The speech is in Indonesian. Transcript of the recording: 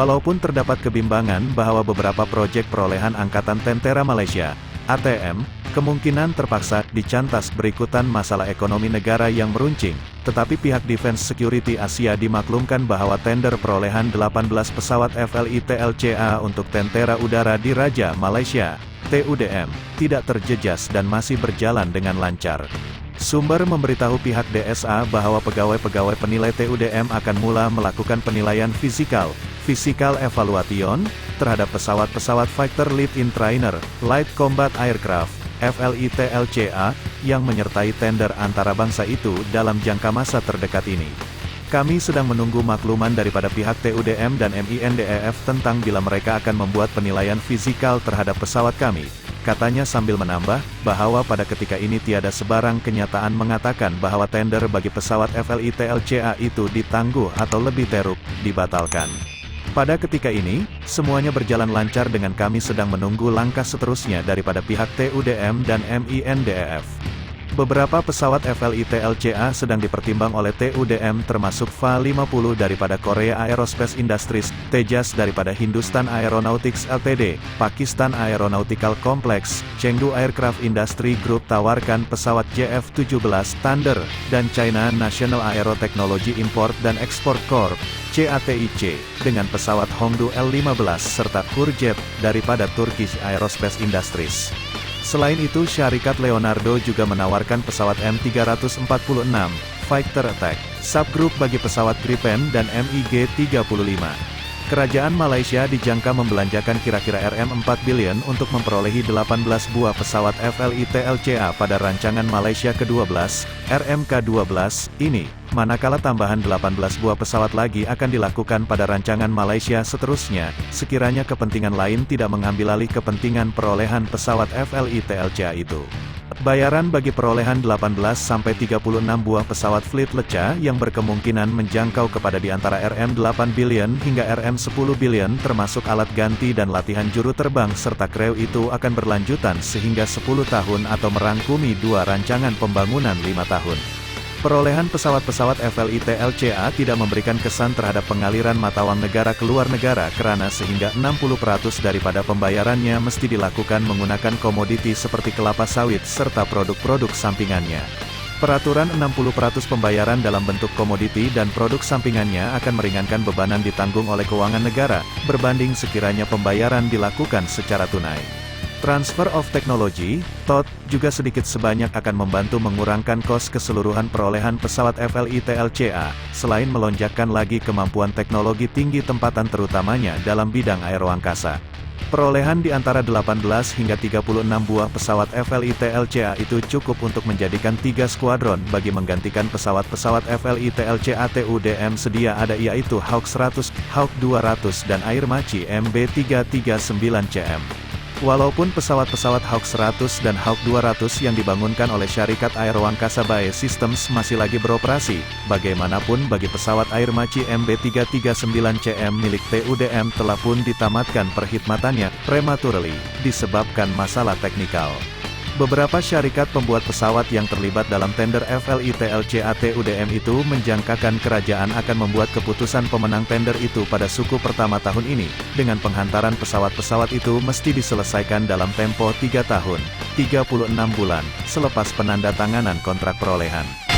Walaupun terdapat kebimbangan bahwa beberapa proyek perolehan Angkatan Tentera Malaysia, ATM, kemungkinan terpaksa dicantas berikutan masalah ekonomi negara yang meruncing, tetapi pihak Defense Security Asia dimaklumkan bahwa tender perolehan 18 pesawat FLI TLCA untuk Tentera Udara di Raja Malaysia, TUDM, tidak terjejas dan masih berjalan dengan lancar. Sumber memberitahu pihak DSA bahwa pegawai-pegawai penilai TUDM akan mula melakukan penilaian fisikal, physical evaluation, terhadap pesawat-pesawat Fighter Lift-in Trainer, Light Combat Aircraft, FLIT-LCA, yang menyertai tender antara bangsa itu dalam jangka masa terdekat ini. Kami sedang menunggu makluman daripada pihak TUDM dan MINDEF tentang bila mereka akan membuat penilaian fisikal terhadap pesawat kami, katanya sambil menambah, bahwa pada ketika ini tiada sebarang kenyataan mengatakan bahwa tender bagi pesawat FLIT-LCA itu ditangguh atau lebih teruk, dibatalkan. Pada ketika ini, semuanya berjalan lancar dengan kami sedang menunggu langkah seterusnya daripada pihak TUDM dan MINDEF. Beberapa pesawat FLIT LCA sedang dipertimbang oleh TUDM termasuk FA-50 daripada Korea Aerospace Industries, Tejas daripada Hindustan Aeronautics Ltd, Pakistan Aeronautical Complex, Chengdu Aircraft Industry Group tawarkan pesawat JF-17 Thunder, dan China National Aerotechnology Import dan Export Corp. CATIC, dengan pesawat Hongdu L-15 serta Courgette, daripada Turkish Aerospace Industries. Selain itu syarikat Leonardo juga menawarkan pesawat M346, Fighter Attack, subgroup bagi pesawat Gripen dan MiG-35. Kerajaan Malaysia dijangka membelanjakan kira-kira RM4 billion untuk memperolehi 18 buah pesawat FLIT LCA pada rancangan Malaysia ke-12, RMK-12, ini, manakala tambahan 18 buah pesawat lagi akan dilakukan pada rancangan Malaysia seterusnya, sekiranya kepentingan lain tidak mengambil alih kepentingan perolehan pesawat FLIT LCA itu. Bayaran bagi perolehan 18-36 buah pesawat Fleet Leca yang berkemungkinan menjangkau kepada di antara RM8 billion hingga RM10 billion termasuk alat ganti dan latihan juru terbang serta kreu itu akan berlanjutan sehingga 10 tahun atau merangkumi dua rancangan pembangunan 5 tahun. Perolehan pesawat-pesawat FLIT LCA tidak memberikan kesan terhadap pengaliran mata uang negara ke luar negara karena sehingga 60% daripada pembayarannya mesti dilakukan menggunakan komoditi seperti kelapa sawit serta produk-produk sampingannya. Peraturan 60% pembayaran dalam bentuk komoditi dan produk sampingannya akan meringankan bebanan ditanggung oleh keuangan negara, berbanding sekiranya pembayaran dilakukan secara tunai. Transfer of Technology, TOT, juga sedikit sebanyak akan membantu mengurangkan kos keseluruhan perolehan pesawat FLIT LCA, selain melonjakkan lagi kemampuan teknologi tinggi tempatan terutamanya dalam bidang aeroangkasa. Perolehan di antara 18 hingga 36 buah pesawat FLIT LCA itu cukup untuk menjadikan tiga skuadron bagi menggantikan pesawat-pesawat FLIT LCA TUDM sedia ada yaitu Hawk 100, Hawk 200 dan Air Maci MB339CM. Walaupun pesawat-pesawat Hawk 100 dan Hawk 200 yang dibangunkan oleh syarikat Aeroangkasa Bae Systems masih lagi beroperasi, bagaimanapun bagi pesawat Air Maci MB339CM milik TUDM telah pun ditamatkan perkhidmatannya prematurely, disebabkan masalah teknikal. Beberapa syarikat pembuat pesawat yang terlibat dalam tender FLIT LCAT UDM itu menjangkakan kerajaan akan membuat keputusan pemenang tender itu pada suku pertama tahun ini, dengan penghantaran pesawat-pesawat itu mesti diselesaikan dalam tempo 3 tahun, 36 bulan, selepas penanda tanganan kontrak perolehan.